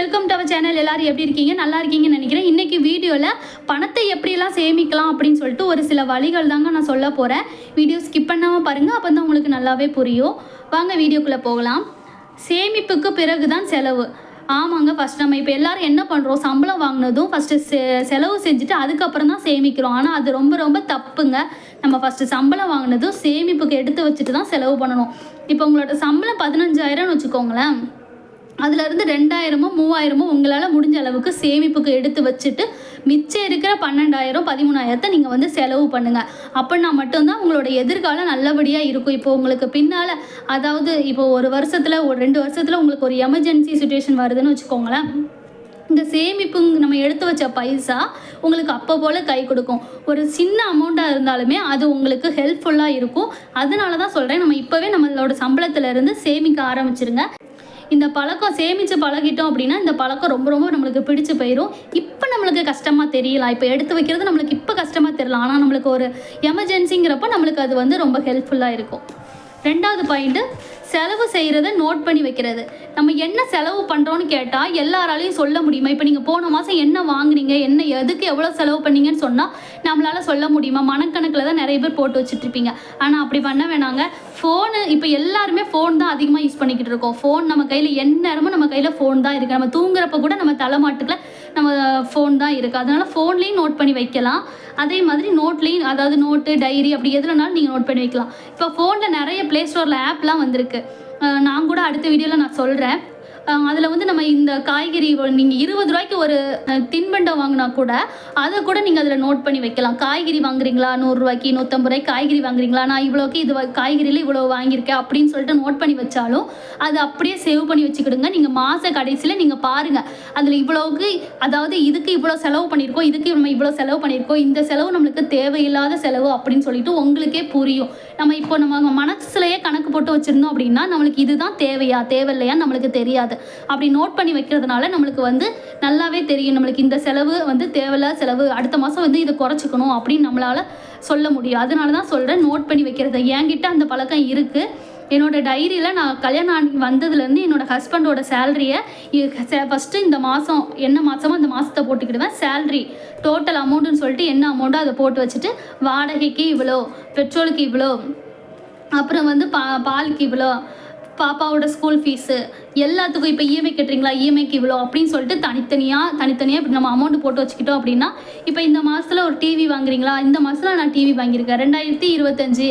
Welcome to our channel எல்லாரும் எப்படி இருக்கீங்க? நல்லா இருக்கீங்கன்னு நினைக்கிறேன். இன்றைக்கி வீடியோவில் பணத்தை எப்படியெல்லாம் சேமிக்கலாம் அப்படின்னு சொல்லிட்டு ஒரு சில வழிகள் தாங்க நான் சொல்ல போகிறேன் வீடியோ ஸ்கிப் பண்ணாமல் பாருங்கள் அப்போ தான் உங்களுக்கு நல்லாவே புரியும். வாங்க வீடியோக்குள்ளே போகலாம். சேமிப்புக்கு பிறகு தான் செலவு. ஆமாங்க ஃபஸ்ட் நம்ம இப்போ எல்லாரும் என்ன பண்ணுறோம் சம்பளம் வாங்கினதும் ஃபஸ்ட்டு செ செலவு செஞ்சுட்டு அதுக்கப்புறம் தான் சேமிக்கிறோம். ஆனால் அது ரொம்ப ரொம்ப தப்புங்க. நம்ம ஃபஸ்ட்டு சம்பளம் வாங்கினதும் சேமிப்புக்கு எடுத்து வச்சுட்டு தான் செலவு பண்ணணும். இப்போ உங்களோட சம்பளம் பதினஞ்சாயிரம்னு வச்சுக்கோங்களேன். அதுலேருந்து ரெண்டாயிரமோ மூவாயிரமோ உங்களால் முடிஞ்ச அளவுக்கு சேமிப்புக்கு எடுத்து வச்சுட்டு மிச்சம் இருக்கிற பன்னெண்டாயிரம் பதிமூணாயிரத்தை நீங்கள் வந்து செலவு பண்ணுங்கள் அப்படின்னா மட்டும்தான் உங்களோட எதிர்காலம் நல்லபடியாக இருக்கும். இப்போ உங்களுக்கு பின்னால் அதாவது இப்போ ஒரு வருஷத்தில் ஒரு ரெண்டு வருஷத்தில் உங்களுக்கு ஒரு எமர்ஜென்சி சுச்சுவேஷன் வருதுன்னு வச்சுக்கோங்களேன். இந்த சேமிப்பு நம்ம எடுத்து வச்ச பைசா உங்களுக்கு அப்போ போல் கை கொடுக்கும். ஒரு சின்ன அமௌண்ட்டாக இருந்தாலுமே அது உங்களுக்கு ஹெல்ப்ஃபுல்லாக இருக்கும். அதனால தான் சொல்கிறேன் நம்ம இப்போவே நம்மளோட சம்பளத்திலேருந்து சேமிக்க ஆரம்பிச்சிருங்க. இந்த பழக்கம் சேமித்து பழகிட்டோம் அப்படின்னா இந்த பழக்கம் ரொம்ப ரொம்ப நம்மளுக்கு பிடிச்சு போயிடும் இப்போ நம்மளுக்கு கஷ்டமாக தெரியலாம் இப்போ எடுத்து வைக்கிறது நம்மளுக்கு இப்போ கஷ்டமாக தெரியலாம் ஆனால் நம்மளுக்கு ஒரு எமர்ஜென்சிங்கிறப்ப நம்மளுக்கு அது வந்து ரொம்ப ஹெல்ப்ஃபுல்லாக இருக்கும். ரெண்டாவது பாயிண்ட்டு செலவு செய்கிறத நோட் பண்ணி வைக்கிறது. நம்ம என்ன செலவு பண்ணுறோன்னு கேட்டால் எல்லாராலையும் சொல்ல முடியுமா? இப்போ நீங்கள் போன மாதம் என்ன வாங்குனீங்க? என்ன எதுக்கு எவ்வளோ செலவு பண்ணீங்கன்னு சொன்னால் நம்மளால் சொல்ல முடியுமா? மனக்கணக்கில் தான் நிறைய பேர் போட்டு வச்சுட்ருப்பீங்க ஆனால் அப்படி பண்ண வேணாங்க. ஃபோனு இப்போ எல்லாருமே ஃபோன் தான் அதிகமாக யூஸ் பண்ணிக்கிட்டு இருக்கோம். ஃபோன் நம்ம கையில் எந்நேரமும் நம்ம கையில் ஃபோன் தான் இருக்குது நம்ம தூங்குறப்ப கூட நம்ம தலைமாட்டுக்கில் நம்ம ஃபோன் தான் இருக்குது அதனால் ஃபோன்லேயும் நோட் பண்ணி வைக்கலாம். அதே மாதிரி நோட்லேயும் அதாவது நோட்டு டைரி அப்படி எதுலனாலும் நீங்கள் நோட் பண்ணி வைக்கலாம். இப்போ ஃபோனில் நிறைய ப்ளே ஸ்டோரில் ஆப்லாம் வந்திருக்கு. நான் கூட அடுத்த வீடியோவில் நான் சொல்கிறேன் அதில் வந்து நம்ம இந்த காய்கறி நீங்கள் இருபது ரூபாய்க்கு ஒரு தின்பண்டம் வாங்கினா கூட அதை கூட நீங்கள் அதில் நோட் பண்ணி வைக்கலாம். காய்கறி வாங்குறீங்களா? நூறுரூவாய்க்கு நூற்றம்பது ரூபாய்க்கு காய்கறி வாங்குறீங்களா? நான் இவ்வளோக்கு இது காய்கறியில் இவ்வளோ வாங்கியிருக்கேன் அப்படின்னு சொல்லிட்டு நோட் பண்ணி வச்சாலும் அது அப்படியே சேவ் பண்ணி வச்சுக்கிடுங்க. நீங்கள் மாத கடைசியில் நீங்கள் பாருங்கள் அதில் இவ்வளோவுக்கு அதாவது இதுக்கு இவ்வளோ செலவு பண்ணியிருக்கோம் இதுக்கு நம்ம இவ்வளோ செலவு பண்ணியிருக்கோம் இந்த செலவு நம்மளுக்கு தேவையில்லாத செலவு அப்படின்னு சொல்லிட்டு உங்களுக்கே புரியும். நம்ம இப்போ நம்ம மனசுலையே கணக்கு போட்டு வச்சுருந்தோம் அப்படின்னா நம்மளுக்கு இதுதான் தேவையா தேவையில்லையா நம்மளுக்கு தெரியாது. அப்படி நோட் பண்ணி வைக்கிறதுனால நம்மளுக்கு வந்து நல்லாவே தெரியும். நம்மளுக்கு இந்த செலவு வந்து தேவையில்லாத செலவு அடுத்த மாதம் வந்து இதை குறைச்சிக்கணும் அப்படின்னு நம்மளால் சொல்ல முடியும். அதனால தான் சொல்கிறேன் நோட் பண்ணி வைக்கிறது. என்கிட்ட அந்த பழக்கம் இருக்குது என்னோட டைரியில் நான் கல்யாணம் ஆகி வந்ததுலேருந்து என்னோட ஹஸ்பண்டோட சேலரியை ஃபஸ்ட்டு இந்த மாதம் என்ன மாதமோ அந்த மாதத்தை போட்டுக்கிடுவேன். சேல்ரி டோட்டல் அமௌண்ட்டுன்னு சொல்லிட்டு என்ன அமௌண்ட்டோ அதை போட்டு வச்சுட்டு வாடகைக்கு இவ்வளோ பெட்ரோலுக்கு இவ்வளோ அப்புறம் வந்து பா பாலுக்கு இவ்வளோ பாப்பாவோட ஸ்கூல் ஃபீஸு எல்லாத்துக்கும் இப்போ இஎம்ஐ கட்டுறீங்களா இஎம்ஐக்கு இவ்வளோ அப்படின்னு சொல்லிட்டு தனித்தனியாக தனித்தனியாக இப்படி நம்ம அமௌண்ட் போட்டு வச்சுக்கிட்டோம் அப்படின்னா இப்போ இந்த மாதத்தில் ஒரு டிவி வாங்குறீங்களா? இந்த மாதத்தில் நான் டிவி வாங்கியிருக்கேன். ரெண்டாயிரத்தி இருபத்தஞ்சி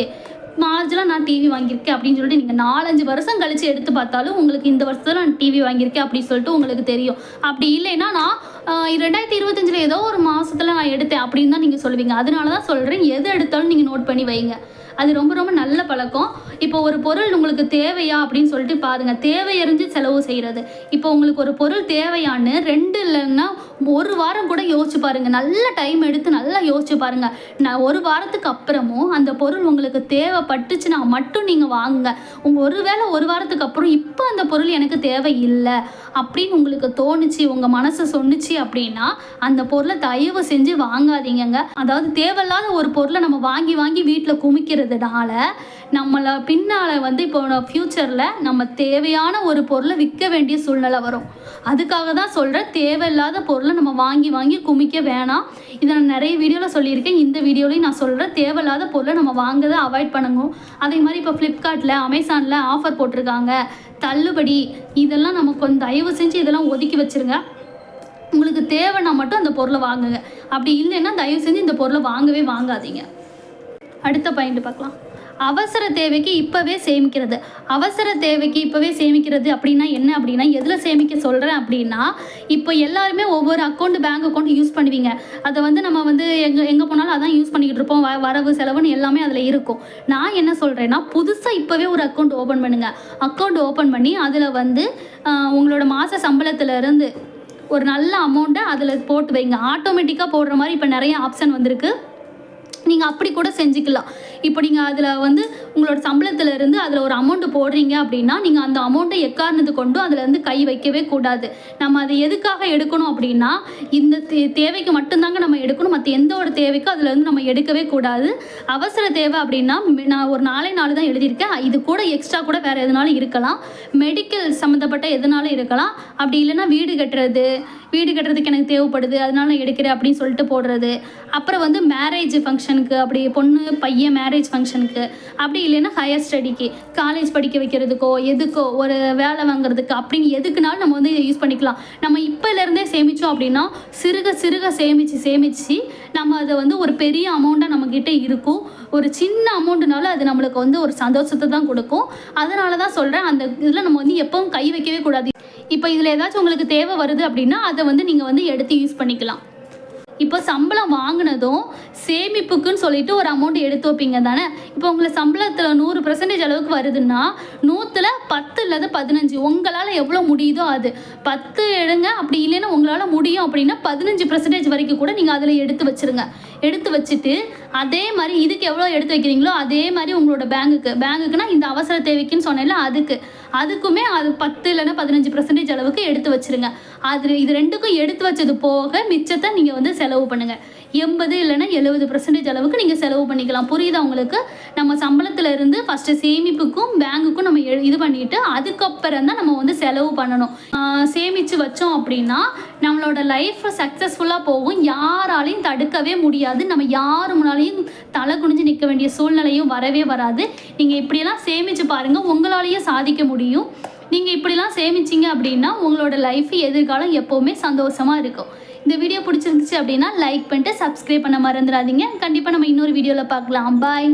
மார்ச்சில் நான் டிவி வாங்கியிருக்கேன் அப்படின்னு சொல்லிட்டு நீங்கள் நாலஞ்சு வருஷம் கழித்து எடுத்து பார்த்தாலும் உங்களுக்கு இந்த வருஷத்தில் நான் டிவி வாங்கியிருக்கேன் அப்படின்னு சொல்லிட்டு உங்களுக்கு தெரியும். அப்படி இல்லைன்னா நான் ரெண்டாயிரத்தி இருபத்தஞ்சில் ஏதோ ஒரு மாதத்தில் நான் எடுத்தேன் அப்படின்னு தான் நீங்கள் சொல்லுவீங்க. அதனால தான் சொல்கிறேன் எது எடுத்தாலும் நீங்கள் நோட் பண்ணி வைங்க. அது ரொம்ப ரொம்ப நல்ல பழக்கம். இப்போ ஒரு பொருள் உங்களுக்கு தேவையா அப்படின்னு சொல்லிட்டு பாருங்க. தேவையறிஞ்சு செலவு செய்கிறது இப்போ உங்களுக்கு ஒரு பொருள் தேவையான்னு ரெண்டு இல்லைன்னா ஒரு வாரம் கூட யோசிச்சு பாருங்க. நல்ல டைம் எடுத்து நல்லா யோசிச்சு பாருங்க. நான் ஒரு வாரத்துக்கு அப்புறமும் அந்த பொருள் உங்களுக்கு தேவைப்பட்டுச்சுன்னா மட்டும் நீங்கள் வாங்குங்க. உங்கள் ஒருவேளை ஒரு வாரத்துக்கு அப்புறம் இப்போ அந்த பொருள் எனக்கு தேவை இல்லை அப்படின்னு உங்களுக்கு தோணுச்சு உங்கள் மனசு சொன்னுச்சு அப்படின்னா அந்த பொருளை தயவு செஞ்சு வாங்காதீங்கங்க. அதாவது தேவையில்லாத ஒரு பொருளை நம்ம வாங்கி வாங்கி வீட்டில் குமிக்கிறது குமிக்கிறதுனால நம்மளை பின்னால் வந்து இப்போ ஃப்யூச்சரில் நம்ம தேவையான ஒரு பொருளை விற்க வேண்டிய சூழ்நிலை வரும். அதுக்காக தான் சொல்கிறேன் தேவையில்லாத பொருளை நம்ம வாங்கி வாங்கி குமிக்க வேணாம். இதை நான் நிறைய வீடியோவில் சொல்லியிருக்கேன். இந்த வீடியோலையும் நான் சொல்கிறேன் தேவையில்லாத பொருளை நம்ம வாங்குறதை அவாய்ட் பண்ணுங்க. அதே மாதிரி இப்போ ஃப்ளிப்கார்ட்டில் அமேசானில் ஆஃபர் போட்டிருக்காங்க. தள்ளுபடி இதெல்லாம் நம்ம கொஞ்சம் தயவு செஞ்சு இதெல்லாம் ஒதுக்கி வச்சிருங்க. உங்களுக்கு தேவைன்னா மட்டும் அந்த பொருளை வாங்குங்க. அப்படி இல்லைன்னா தயவு செஞ்சு இந்த பொருளை வாங்கவே வாங்காதீங்க. அடுத்த பாயிண்ட் பார்க்கலாம். அவசர தேவைக்கு இப்போவே சேமிக்கிறது. அவசர தேவைக்கு இப்போவே சேமிக்கிறது அப்படின்னா என்ன அப்படின்னா எதில் சேமிக்க சொல்கிறேன் அப்படின்னா இப்போ எல்லாருமே ஒவ்வொரு அக்கௌண்ட் பேங்க் அக்கௌண்ட் யூஸ் பண்ணுவீங்க. அதை வந்து நம்ம வந்து எங்கே எங்கே போனாலும் அதான் யூஸ் பண்ணிக்கிட்டு இருப்போம். வ- வரவு செலவுன்னு எல்லாமே அதில் இருக்கும். நான் என்ன சொல்கிறேன்னா புதுசாக இப்போவே ஒரு அக்கௌண்ட் ஓப்பன் பண்ணுங்கள் அக்கௌண்ட் ஓப்பன் பண்ணி அதில் வந்து உங்களோட மாத சம்பளத்துலேருந்து ஒரு நல்ல அமௌண்ட்டை அதில் போட்டு வைங்க. ஆட்டோமேட்டிக்காக போடுற மாதிரி இப்போ நிறைய ஆப்ஷன் வந்திருக்கு. நீங்கள் அப்படி கூட செஞ்சுக்கலாம். இப்போ நீங்கள் அதில் வந்து உங்களோட சம்பளத்துல இருந்து அதில் ஒரு அமௌண்ட்டு போடுறீங்க அப்படின்னா நீங்கள் அந்த அமௌண்ட்டை எக்காரணத்து கொண்டும் அதில் வந்து கை வைக்கவே கூடாது. நம்ம அதை எதுக்காக எடுக்கணும் அப்படின்னா இந்த தே தேவைக்கு மட்டும்தாங்க நம்ம எடுக்கணும். மற்ற எந்த ஒரு தேவைக்கும் அதில் வந்து நம்ம எடுக்கவே கூடாது. அவசர தேவை அப்படின்னா மெ- நான் ஒரு நாளே நாள் தான் எழுதியிருக்கேன். இது கூட எக்ஸ்ட்ரா கூட வேறு எதுனாலும் இருக்கலாம். மெடிக்கல் சம்மந்தப்பட்ட எதுனாலும் இருக்கலாம். அப்படி இல்லைன்னா வீடு கட்டுறது வீடு கட்டுறதுக்கு எனக்கு தேவைப்படுது அதனால நான் எடுக்கிறேன் அப்படின்னு சொல்லிட்டு போடுறது. அப்புறம் வந்து மேரேஜ் ஃபங்க்ஷனுக்கு அப்படி பொண்ணு பையன் மேரேஜ் ஃபங்க்ஷனுக்கு அப்படி இல்லைன்னா ஹையர் ஸ்டடிக்கு காலேஜ் படிக்க வைக்கிறதுக்கோ எதுக்கோ ஒரு வேலை வாங்குறதுக்கு அப்படின்னு எதுக்குனாலும் நம்ம வந்து இதை யூஸ் பண்ணிக்கலாம். நம்ம இப்போலேருந்தே சேமித்தோம் அப்படின்னா சிறுக சிறுக சேமித்து சேமித்து நம்ம அதை வந்து ஒரு பெரிய அமௌண்ட்டாக நம்மக்கிட்ட இருக்கும். ஒரு சின்ன அமௌண்ட்டுனால அது நம்மளுக்கு வந்து ஒரு சந்தோஷத்தை தான் கொடுக்கும். அதனால தான் சொல்கிறேன் அந்த இதில் நம்ம வந்து எப்பவும் கை வைக்கவே கூடாது. இப்போ இதில் ஏதாச்சும் உங்களுக்கு தேவை வருது அப்படின்னா அதை வந்து நீங்கள் வந்து எடுத்து யூஸ் பண்ணிக்கலாம். இப்போ சம்பளம் வாங்கினதும் சேமிப்புக்குன்னு சொல்லிட்டு ஒரு அமௌண்ட் எடுத்து வைப்பீங்க தானே? இப்போ உங்களை சம்பளத்தில் நூறு பர்சன்டேஜ் அளவுக்கு வருதுன்னா நூற்றில் பத்து இல்லாத பதினஞ்சு உங்களால் எவ்வளோ முடியுதோ அது. பத்து எடுங்க அப்படி இல்லைன்னா உங்களால் முடியும் அப்படின்னா பதினஞ்சு பர்சன்டேஜ் வரைக்கும் கூட நீங்கள் அதில் எடுத்து வச்சிருங்க. எடுத்து வச்சுட்டு அதே மாதிரி இதுக்கு எவ்வளோ எடுத்து வைக்கிறீங்களோ அதே மாதிரி உங்களோட பேங்குக்கு பேங்குக்குனா இந்த அவசர தேவைக்குன்னு சொன்னேன்ல அதுக்கு. அதுக்குமே அது பத்து இல்லைன்னா பதினஞ்சு பர்சன்டேஜ் அளவுக்கு எடுத்து வச்சிருங்க. அது இது ரெண்டுக்கும் எடுத்து வச்சது போக மிச்சத்தை நீங்கள் வந்து செலவு பண்ணுங்கள் எண்பது இல்லைன்னா எழுபது பர்சன்டேஜ் அளவுக்கு நீங்கள் செலவு பண்ணிக்கலாம். புரியுதா உங்களுக்கு? நம்ம சம்பளத்தில் இருந்து ஃபஸ்ட்டு சேமிப்புக்கும் பேங்குக்கும் நம்ம எ- இது பண்ணிட்டு அதுக்கப்புறம் தான் நம்ம வந்து செலவு பண்ணணும். சேமித்து சேமிச்சு வச்சோம் அப்படின்னா நம்மளோட லைஃப் சக்ஸஸ்ஃபுல்லாக போகும். யாராலையும் தடுக்கவே முடியாது. நம்ம யார் முன்னாலையும் தலை குனிஞ்சு நிற்க வேண்டிய சூழ்நிலையும் வரவே வராது. நீங்கள் இப்படியெல்லாம் சேமிச்சு பாருங்கள் உங்களாலேயும் சாதிக்க முடியும். முடியும். நீங்கள் இப்படிலாம் சேமிச்சிங்க அப்படின்னா உங்களோட லைஃப் எதிர்காலம் எப்போவுமே சந்தோஷமாக இருக்கும். இந்த வீடியோ பிடிச்சிருந்துச்சு அப்படின்னா லைக் பண்ணிட்டு சப்ஸ்கிரைப் பண்ண மறந்துடாதீங்க. கண்டிப்பாக நம்ம இன்னொரு வீடியோவில் பார்க்கலாம். பாய்